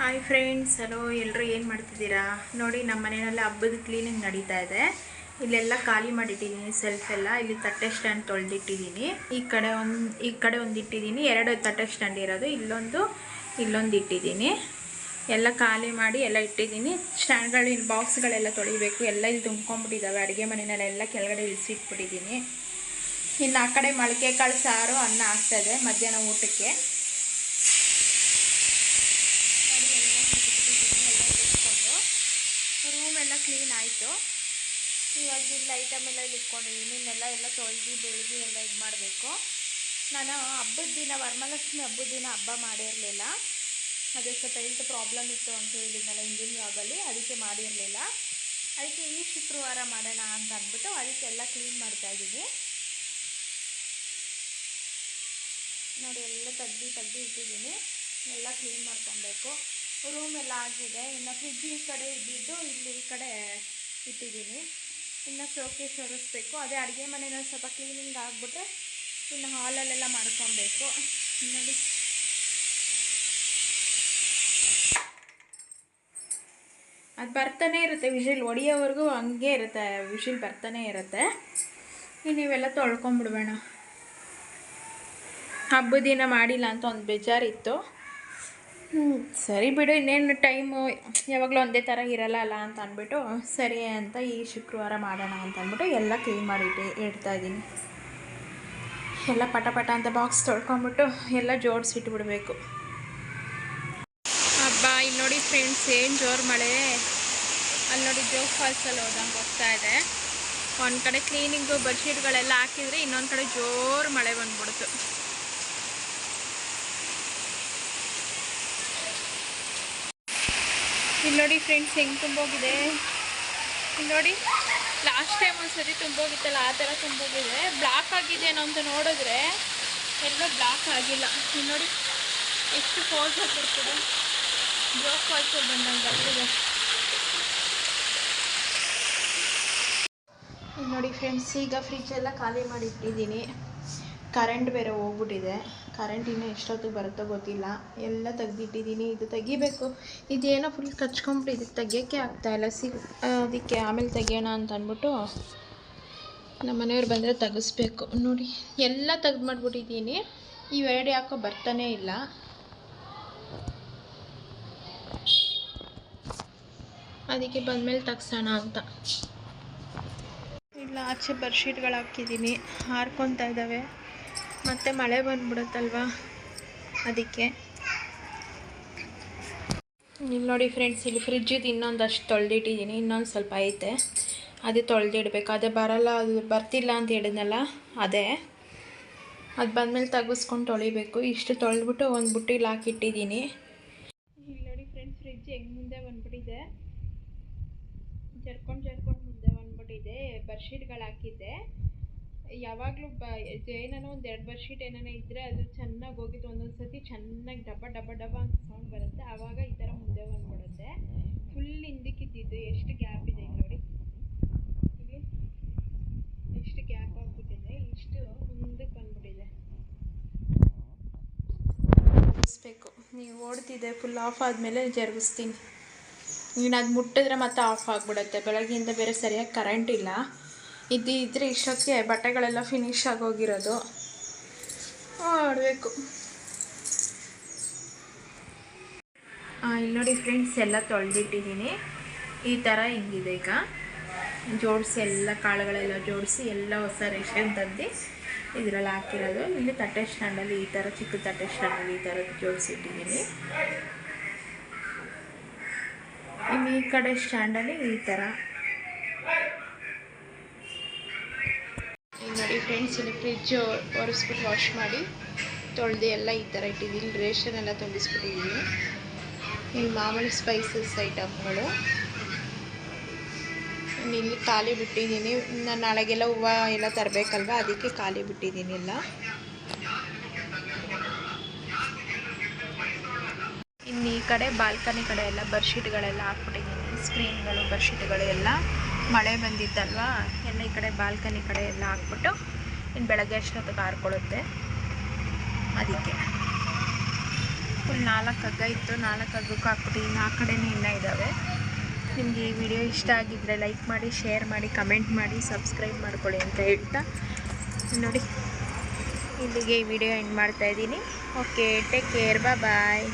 Hi friends hello ಎಲ್ಲರೂ ಏನು ಮಾಡ್ತಿದ್ದೀರಾ? ನೋಡಿ, ನಮ್ಮ ಮನೆಯಲ್ಲಿ ಹಬ್ಬದ ಕ್ಲೀನಿಂಗ್ ನಡೀತಾ ಇದೆ. ಇಲ್ಲೆಲ್ಲ ಖಾಲಿ ಮಾಡಿಟ್ಟಿದ್ದೀನಿ ಸೆಲ್ಫ್ ಎಲ್ಲ. ಇಲ್ಲಿ ತಟ್ಟೆ ಸ್ಟ್ಯಾಂಡ್ ತೊಳೆದಿಟ್ಟಿದ್ದೀನಿ. ಈ ಕಡೆ ಒಂದು, ಈ ಕಡೆ ಒಂದು ಇಟ್ಟಿದ್ದೀನಿ. ಎರಡು ತಟ್ಟೆ ಸ್ಟ್ಯಾಂಡ್ ಇರೋದು. ಇಲ್ಲೊಂದು ಇಲ್ಲೊಂದು ಇಟ್ಟಿದ್ದೀನಿ. ಎಲ್ಲ ಖಾಲಿ ಮಾಡಿ ಎಲ್ಲ ಇಟ್ಟಿದ್ದೀನಿ. ಸ್ಟ್ಯಾಂಡ್ಗಳು ಇಲ್ಲಿ ಬಾಕ್ಸ್ಗಳೆಲ್ಲ ತೊಳಿಬೇಕು. ಎಲ್ಲ ಇಲ್ಲಿ ತುಂಬ್ಕೊಂಡ್ಬಿಟ್ಟಿದ್ದಾವೆ. ಅಡುಗೆ ಮನೆಯಲ್ಲೆಲ್ಲ ಕೆಳಗಡೆ ಇಳಿಸಿಟ್ಬಿಟ್ಟಿದ್ದೀನಿ. ಇನ್ನು ಆ ಕಡೆ ಮೊಳಕೆ ಕಾಳು ಸಾರು, ಅನ್ನ ಆಗ್ತಾಯಿದೆ ಮಧ್ಯಾಹ್ನ ಊಟಕ್ಕೆ ರೂಮ್ ಎಲ್ಲ ಕ್ಲೀನ್ ಆಯಿತು. ಇವಾಗ ಇಲ್ಲಿ ಐಟಮ್ ಎಲ್ಲ ಇಲ್ಲಿ ಇಟ್ಕೊಂಡಿದ್ದೀನಿ ಇನ್ನೆಲ್ಲ ಎಲ್ಲ ತೊಳೆದು ಬೆಳಗ್ಗೆ ಎಲ್ಲ ಇದು ಮಾಡಬೇಕು. ನಾನು ಹಬ್ಬದ ದಿನ, ವರಮಹಾಲಕ್ಷ್ಮಿ ಹಬ್ಬದ ದಿನ ಹಬ್ಬ ಮಾಡಿರಲಿಲ್ಲ. ಅದೇ ಸ್ವಲ್ಪ ಹೆಲ್ತ್ ಪ್ರಾಬ್ಲಮ್ ಇತ್ತು ಅಂತ ಹೇಳಿದ್ನಲ್ಲ ಹಿಂದಿನ ಜಾಬಲ್ಲಿ ಅದಕ್ಕೆ ಮಾಡಿರಲಿಲ್ಲ. ಅದಕ್ಕೆ ಈ ಶುಕ್ರವಾರ ಮಾಡೋಣ ಅಂತ ಅಂದ್ಬಿಟ್ಟು ಅದಕ್ಕೆ ಎಲ್ಲ ಕ್ಲೀನ್ ಮಾಡ್ತಾ ಇದ್ದೀನಿ. ನೋಡಿ, ಎಲ್ಲ ತೆಗ್ದು ತೆಗ್ದು ಇಟ್ಟಿದ್ದೀನಿ. ಎಲ್ಲ ಕ್ಲೀನ್ ಮಾಡ್ಕೊಬೇಕು. ರೂಮ್ ಎಲ್ಲ ಆಗಿದೆ. ಇನ್ನು ಫ್ರಿಜ್ ಈ ಕಡೆ ಇದ್ದಿದ್ದು ಇಲ್ಲಿ ಈ ಕಡೆ ಇಟ್ಟಿದ್ದೀನಿ. ಇನ್ನು ಶೋಕೇಸ್ ಒರೆಸ್ಬೇಕು ಅದೇ ಅಡುಗೆ ಮನೇನ ಸ್ವಲ್ಪ ಕ್ಲೀನಿಂಗ್ ಆಗಿಬಿಟ್ರೆ ಇನ್ನು ಹಾಲಲ್ಲೆಲ್ಲ ಮಾಡ್ಕೊಬೇಕು. ನೋಡಿ. ಅದು ಬರ್ತಾನೆ ಇರುತ್ತೆ. ವಿಷಿಲ್ ಒಡಿಯೋವರೆಗೂ ಹಂಗೆ ಇರುತ್ತೆ. ವಿಷಿಲ್ ಬರ್ತಾನೆ ಇರುತ್ತೆ. ನೀವೆಲ್ಲ ತೊಳ್ಕೊಂಬಿಡ್ಬೇಡ. ಹಬ್ಬದ ದಿನ ಮಾಡಿಲ್ಲ ಅಂತ ಒಂದು ಬೇಜಾರಿತ್ತು. ಸರಿ ಬಿಡು, ಇನ್ನೇನು ಟೈಮು ಯಾವಾಗಲೂ ಒಂದೇ ಥರ ಇರಲ್ಲ ಅಲ್ಲ ಅಂತ ಅಂದ್ಬಿಟ್ಟು, ಸರಿ ಅಂತ ಈ ಶುಕ್ರವಾರ ಮಾಡೋಣ ಅಂತ ಅಂದ್ಬಿಟ್ಟು ಎಲ್ಲ ಕ್ಲೀನ್ ಮಾಡಿ ಇಟ್ಟು, ಇಡ್ತಾ ಇದ್ದೀನಿ. ಎಲ್ಲ ಪಟ ಪಟ ಅಂತ ಬಾಕ್ಸ್ ತೊಳ್ಕೊಂಬಿಟ್ಟು ಎಲ್ಲ ಜೋಡಿಸಿಟ್ಬಿಡ್ಬೇಕು. ಹಬ್ಬ ಇಲ್ಲಿ ನೋಡಿ ಫ್ರೆಂಡ್ಸ್ ಏನು ಜೋರು ಮಳೆ. ಅಲ್ಲಿ ನೋಡಿ ಜೋಗ್ ಫಾಲ್ಸಲ್ಲಿ ಹೋದಂಗೆ ಹೋಗ್ತಾ ಇದೆ. ಒಂದು ಕಡೆ ಕ್ಲೀನಿಂಗು ಬೆಡ್ಶೀಟ್ಗಳೆಲ್ಲ ಹಾಕಿದರೆ ಇನ್ನೊಂದು ಕಡೆ ಜೋರು ಮಳೆ ಬಂದ್ಬಿಡ್ತು ಇಲ್ಲಿ ನೋಡಿ ಫ್ರೆಂಡ್ಸ್ ಹೆಂಗೆ ತುಂಬೋಗಿದೆ. ಇಲ್ಲಿ ನೋಡಿ ಲಾಸ್ಟ್ ಟೈಮ್ ಒಂದ್ಸರಿ ತುಂಬೋಗಿತ್ತಲ್ಲ, ಆ ಥರ ತುಂಬೋಗಿದೆ. ಬ್ಲಾಕ್ ಆಗಿದೆ ಅಂತ ನೋಡಿದ್ರೆ ಎಲ್ಲ ಬ್ಲಾಕ್ ಆಗಿಲ್ಲ. ಇಲ್ಲಿ ನೋಡಿ, ಎಷ್ಟು ಫೋರ್ಸ್ ಹಾಕಿರ್ತದೆ ಬ್ಲಾಕ್ ಫಾಲ್ಸ್ ಬಂದಂಗೆ ಬರ್ತಿದೆ ಇಲ್ಲಿ ನೋಡಿ ಫ್ರೆಂಡ್ಸ್ ಈಗ ಫ್ರಿಜ್ ಎಲ್ಲ ಖಾಲಿ ಮಾಡಿ ಇಟ್ಟಿದ್ದೀನಿ. ಕರೆಂಟ್ ಬೇರೆ ಹೋಗ್ಬಿಟ್ಟಿದೆ. ಕರೆಂಟ್ ಇನ್ನೂ ಎಷ್ಟೊತ್ತಿಗೆ ಬರುತ್ತೋ ಗೊತ್ತಿಲ್ಲ. ಎಲ್ಲ ತೆಗ್ದಿಟ್ಟಿದ್ದೀನಿ. ಇದು ತೆಗಿಬೇಕು. ಇದೇನೋ ಫುಲ್ ಕಚ್ಕೊಂಬಿಟ್ಟು ಇದು ತೆಗಿಯೋಕ್ಕೆ ಆಗ್ತಾಯಿಲ್ಲ ಸಿ ಅದಕ್ಕೆ ಆಮೇಲೆ ತೆಗಿಯೋಣ ಅಂತ ಅಂದ್ಬಿಟ್ಟು ನಮ್ಮ ಮನೆಯವ್ರು ಬಂದರೆ ತೆಗಿಸ್ಬೇಕು. ನೋಡಿ, ಎಲ್ಲ ತೆಗ್ದು ಮಾಡಿಬಿಟ್ಟಿದ್ದೀನಿ ಇವೆರಡು ಯಾಕೋ ಬರ್ತಾನೇ ಇಲ್ಲ. ಅದಕ್ಕೆ ಬಂದಮೇಲೆ ತೆಗ್ಸೋಣ ಅಂತ. ಇಲ್ಲ, ಆಚೆ ಬರ್ಶೀಟ್ಗಳು ಹಾಕಿದ್ದೀನಿ. ಹಾರ್ಕೊತಾ ಇದ್ದಾವೆ. ಮತ್ತೆ ಮಳೆ ಬಂದ್ಬಿಡುತ್ತಲ್ವಾ? ಅದಕ್ಕೆ. ಇಲ್ಲಿ ನೋಡಿ ಫ್ರೆಂಡ್ಸ್ ಇಲ್ಲಿ ಫ್ರಿಜ್ಜಿದು ಇನ್ನೊಂದಷ್ಟು ತೊಳೆದಿಟ್ಟಿದ್ದೀನಿ ಇನ್ನೊಂದು ಸ್ವಲ್ಪ ಐತೆ. ಅದೇ ತೊಳೆದಿಡ್ಬೇಕು. ಅದೇ ಬರಲ್ಲ, ಅದು ಬರ್ತಿಲ್ಲ ಅಂತ ಹೇಳಿದ್ನಲ್ಲ, ಅದೇ. ಅದು ಬಂದಮೇಲೆ ತೆಗೆಸ್ಕೊಂಡು ತೊಳಿಬೇಕು. ಇಷ್ಟು ತೊಳೆದ್ಬಿಟ್ಟು ಒಂದು ಬುಟ್ಟಿಲಿ ಹಾಕಿಟ್ಟಿದ್ದೀನಿ ಇಲ್ಲಿ ನೋಡಿ ಫ್ರೆಂಡ್ಸ್ ಫ್ರಿಜ್ ಹೆಂಗ್ ಮುಂದೆ ಬಂದ್ಬಿಟ್ಟಿದೆ. ಜರ್ಕೊಂಡು ಜರ್ಕೊಂಡು ಮುಂದೆ ಬಂದ್ಬಿಟ್ಟಿದೆ. ಬರ್ಶೀಟ್ಗಳು ಹಾಕಿದ್ದೆ. ಯಾವಾಗಲೂ ಬ ಏನೋ ಒಂದು ಎರಡು ಬೆಡ್ಶೀಟ್ ಏನಾನ ಇದ್ದರೆ ಅದು ಚೆನ್ನಾಗಿ ಹೋಗಿದ್ದು. ಒಂದೊಂದು ಸತಿ ಚೆನ್ನಾಗಿ ಡಬ್ಬ ಡಬ್ಬ ಡಬ್ಬ ಅಂತ ಸೌಂಡ್ ಬರುತ್ತೆ. ಆವಾಗ ಈ ಥರ ಮುಂದೆ ಬಂದ್ಬಿಡುತ್ತೆ. ಫುಲ್ ಹಿಂದಕ್ಕಿದ್ದಿದ್ದು ಎಷ್ಟು ಗ್ಯಾಪ್ ಇದೆ ನೋಡಿ. ಇಲ್ಲಿ ಎಷ್ಟು ಗ್ಯಾಪ್ ಆಗಿಬಿಟ್ಟಿದೆ. ಇಷ್ಟು ಮುಂದಕ್ಕೆ ಬಂದ್ಬಿಟ್ಟಿದೆ. ಜರುಗಿಸ್ಬೇಕು. ನೀವು ಓಡ್ತಿದ್ದೆ ಫುಲ್ ಆಫ್ ಆದಮೇಲೆ ಜರುಗಿಸ್ತೀನಿ. ನೀನು ಅದು ಮುಟ್ಟಿದ್ರೆ ಮತ್ತೆ ಆಫ್ ಆಗಿಬಿಡುತ್ತೆ. ಬೆಳಗ್ಗೆಯಿಂದ ಬೇರೆ ಸರಿಯಾಗಿ ಕರೆಂಟ್ ಇಲ್ಲ. ಇದ್ದಿದ್ರೆ ಇಷ್ಟೊತ್ತಿಗೆ ಬಟ್ಟೆಗಳೆಲ್ಲ ಫಿನಿಶ್ ಆಗೋಗಿರೋದು ಮಾಡಬೇಕು ಇಲ್ಲಿ ನೋಡಿ ಫ್ರೆಂಡ್ಸ್ ಎಲ್ಲ ತೊಳೆದಿಟ್ಟಿದ್ದೀನಿ. ಈ ಥರ ಹಿಂಗಿದೆ ಈಗ. ಜೋಡಿಸಿ ಎಲ್ಲ ಕಾಳುಗಳೆಲ್ಲ ಜೋಡಿಸಿ ಎಲ್ಲ ಹೊಸ ರೇಷನ್ ತಂದು ಇದರಲ್ಲಿ ಹಾಕಿರೋದು. ಇಲ್ಲಿ ತಟ್ಟೆ ಸ್ಟ್ಯಾಂಡಲ್ಲಿ ಈ ಥರ ಚಿಕ್ಕ ತಟ್ಟೆ ಸ್ಟ್ಯಾಂಡಲ್ಲಿ ಈ ಥರ ಜೋಡಿಸಿಟ್ಟಿದ್ದೀನಿ. ಇನ್ನು ಈ ಕಡೆ ಸ್ಟ್ಯಾಂಡಲ್ಲಿ ಈ ಥರ ಈಗ ನೋಡಿ ಫ್ರೆಂಡ್ಸ್ ಇಲ್ಲಿ ಫ್ರಿಜ್ ಒರೆಸ್ಬಿಟ್ಟು ವಾಶ್ ಮಾಡಿ, ತೊಳೆದು ಎಲ್ಲ ಈ ಥರ ಇಟ್ಟಿದ್ದೀನಿ. ರೇಷನ್ ಎಲ್ಲ ತುಂಬಿಸ್ಬಿಟ್ಟಿದ್ದೀನಿ. ಇಲ್ಲಿ ಮಾಮೂಲಿ ಸ್ಪೈಸಸ್ ಐಟಮ್ಗಳು ಇಲ್ಲಿ ಖಾಲಿ ಬಿಟ್ಟಿದ್ದೀನಿ. ನಾನು ನಾಳೆಗೆಲ್ಲ ಹೂವು ಎಲ್ಲ ತರಬೇಕಲ್ವ? ಅದಕ್ಕೆ ಖಾಲಿ ಬಿಟ್ಟಿದ್ದೀನಿ ಎಲ್ಲ. ಇನ್ನು ಈ ಕಡೆ ಬಾಲ್ಕನಿ ಕಡೆ ಎಲ್ಲ ಬರ್ಶೀಟ್ಗಳೆಲ್ಲ ಹಾಕ್ಬಿಟ್ಟಿದ್ದೀನಿ. ಸ್ಕ್ರೀನ್ಗಳು ಬರ್ಶೀಟ್ಗಳು ಎಲ್ಲ ಮಳೆ ಬಂದಿದ್ದಲ್ವಾ ಎಲ್ಲ ಈ ಕಡೆ ಬಾಲ್ಕನಿ ಕಡೆ ಎಲ್ಲ ಹಾಕ್ಬಿಟ್ಟು ಇನ್ನು ಬೆಳಗ್ಗೆ ಅಷ್ಟೊತ್ತಿಗೆ ಹಾರ್ಕೊಳ್ಳುತ್ತೆ ಅದಕ್ಕೆ. ಫುಲ್ ನಾಲ್ಕು ಹಗ್ಗ ಇತ್ತು. ನಾಲ್ಕು ಹಗ್ಗಕ್ಕೂ ಇನ್ನು ಆ ಕಡೆನೂ ಇನ್ನೂ ಇದ್ದಾವೆ. ನಿಮಗೆ ಈ ವಿಡಿಯೋ ಇಷ್ಟ ಆಗಿದ್ದರೆ ಲೈಕ್ ಮಾಡಿ ಶೇರ್ ಮಾಡಿ ಕಮೆಂಟ್ ಮಾಡಿ ಸಬ್ಸ್ಕ್ರೈಬ್ ಮಾಡ್ಕೊಳ್ಳಿ ಅಂತ ಹೇಳ್ತಾ ನೋಡಿ. ಇಲ್ಲಿಗೆ ಈ ವಿಡಿಯೋ ಎಂಡ್ ಮಾಡ್ತಾ ಇದ್ದೀನಿ. Okay take care bye